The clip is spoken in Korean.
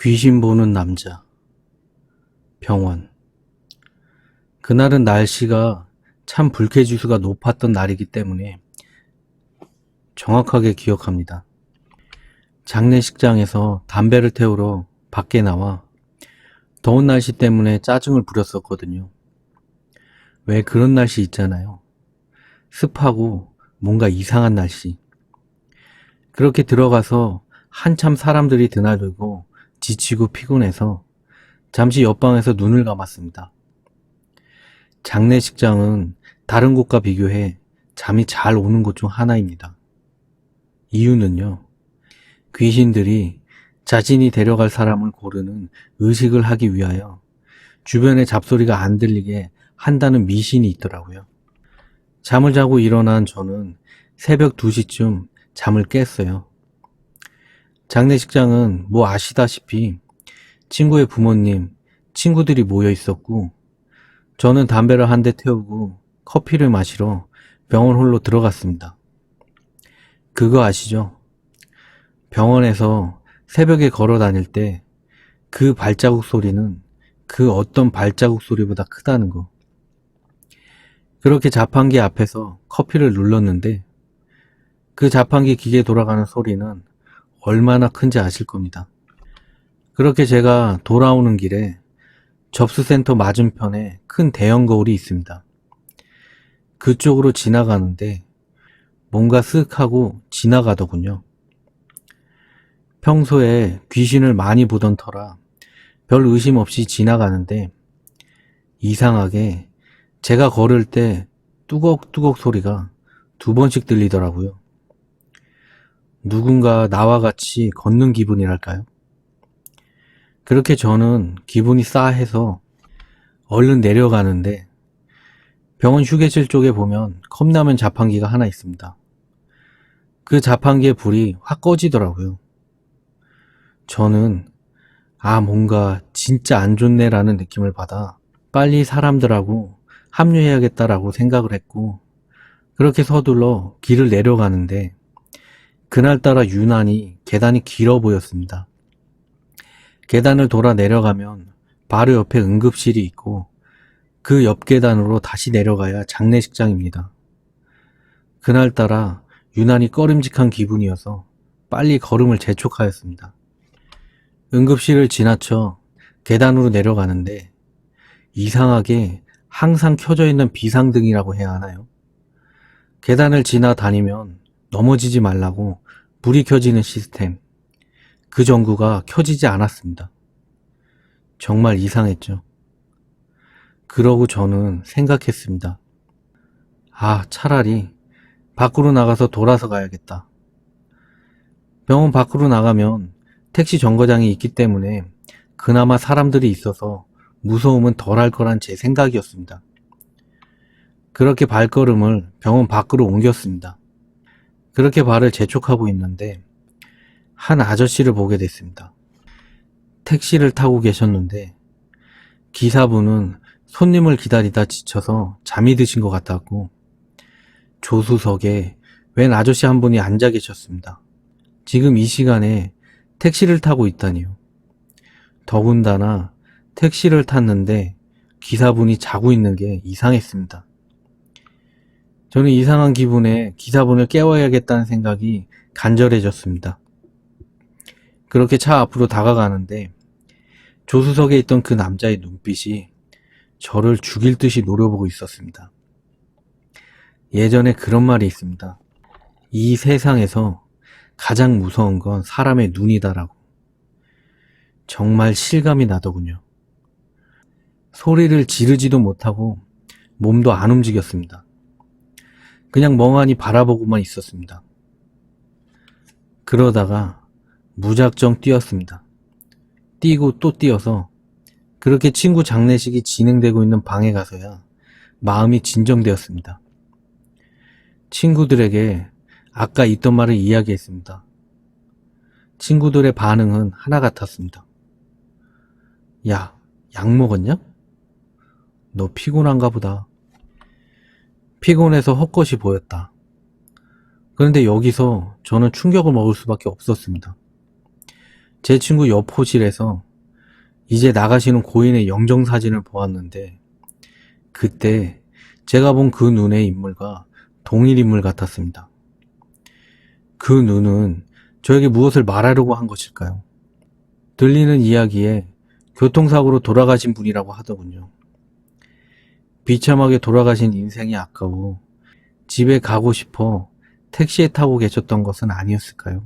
귀신 보는 남자. 병원. 그날은 날씨가 참 불쾌지수가 높았던 날이기 때문에 정확하게 기억합니다. 장례식장에서 담배를 태우러 밖에 나와 더운 날씨 때문에 짜증을 부렸었거든요. 왜 그런 날씨 있잖아요. 습하고 뭔가 이상한 날씨. 그렇게 들어가서 한참 사람들이 드나들고 지치고 피곤해서 잠시 옆방에서 눈을 감았습니다. 장례식장은 다른 곳과 비교해 잠이 잘 오는 곳 중 하나입니다. 이유는요, 귀신들이 자신이 데려갈 사람을 고르는 의식을 하기 위하여 주변의 잡소리가 안 들리게 한다는 미신이 있더라고요. 잠을 자고 일어난 저는 새벽 2시쯤 잠을 깼어요. 장례식장은 뭐 아시다시피 친구의 부모님, 친구들이 모여 있었고, 저는 담배를 한 대 태우고 커피를 마시러 병원 홀로 들어갔습니다. 그거 아시죠? 병원에서 새벽에 걸어 다닐 때 그 발자국 소리는 그 어떤 발자국 소리보다 크다는 거. 그렇게 자판기 앞에서 커피를 눌렀는데 그 자판기 기계 돌아가는 소리는 얼마나 큰지 아실 겁니다. 그렇게 제가 돌아오는 길에 접수센터 맞은편에 큰 대형 거울이 있습니다. 그쪽으로 지나가는데 뭔가 쓱 하고 지나가더군요. 평소에 귀신을 많이 보던 터라 별 의심 없이 지나가는데 이상하게 제가 걸을 때 뚜걱뚜걱 소리가 두 번씩 들리더라고요. 누군가 나와 같이 걷는 기분이랄까요? 그렇게 저는 기분이 싸해서 얼른 내려가는데 병원 휴게실 쪽에 보면 컵라면 자판기가 하나 있습니다. 그 자판기의 불이 확 꺼지더라고요. 저는 아 뭔가 진짜 안 좋네라는 느낌을 받아 빨리 사람들하고 합류해야겠다라고 생각을 했고 그렇게 서둘러 길을 내려가는데 그날따라 유난히 계단이 길어 보였습니다. 계단을 돌아 내려가면 바로 옆에 응급실이 있고 그 옆 계단으로 다시 내려가야 장례식장입니다. 그날따라 유난히 꺼림직한 기분이어서 빨리 걸음을 재촉하였습니다. 응급실을 지나쳐 계단으로 내려가는데 이상하게 항상 켜져 있는 비상등이라고 해야 하나요? 계단을 지나 다니면 넘어지지 말라고 불이 켜지는 시스템. 그 전구가 켜지지 않았습니다. 정말 이상했죠. 그러고 저는 생각했습니다. 아, 차라리 밖으로 나가서 돌아서 가야겠다. 병원 밖으로 나가면 택시 정거장이 있기 때문에 그나마 사람들이 있어서 무서움은 덜할 거란 제 생각이었습니다. 그렇게 발걸음을 병원 밖으로 옮겼습니다. 그렇게 발을 재촉하고 있는데 한 아저씨를 보게 됐습니다. 택시를 타고 계셨는데 기사분은 손님을 기다리다 지쳐서 잠이 드신 것 같았고 조수석에 웬 아저씨 한 분이 앉아 계셨습니다. 지금 이 시간에 택시를 타고 있다니요. 더군다나 택시를 탔는데 기사분이 자고 있는 게 이상했습니다. 저는 이상한 기분에 기사분을 깨워야겠다는 생각이 간절해졌습니다. 그렇게 차 앞으로 다가가는데 조수석에 있던 그 남자의 눈빛이 저를 죽일 듯이 노려보고 있었습니다. 예전에 그런 말이 있습니다. 이 세상에서 가장 무서운 건 사람의 눈이다라고. 정말 실감이 나더군요. 소리를 지르지도 못하고 몸도 안 움직였습니다. 그냥 멍하니 바라보고만 있었습니다. 그러다가 무작정 뛰었습니다. 뛰고 또 뛰어서 그렇게 친구 장례식이 진행되고 있는 방에 가서야 마음이 진정되었습니다. 친구들에게 아까 있던 말을 이야기했습니다. 친구들의 반응은 하나 같았습니다. 야, 약 먹었냐? 너 피곤한가 보다. 피곤해서 헛것이 보였다. 그런데 여기서 저는 충격을 먹을 수밖에 없었습니다. 제 친구 옆 호실에서 이제 나가시는 고인의 영정 사진을 보았는데 그때 제가 본 그 눈의 인물과 동일 인물 같았습니다. 그 눈은 저에게 무엇을 말하려고 한 것일까요? 들리는 이야기에 교통사고로 돌아가신 분이라고 하더군요. 비참하게 돌아가신 인생이 아까워 집에 가고 싶어 택시에 타고 계셨던 것은 아니었을까요?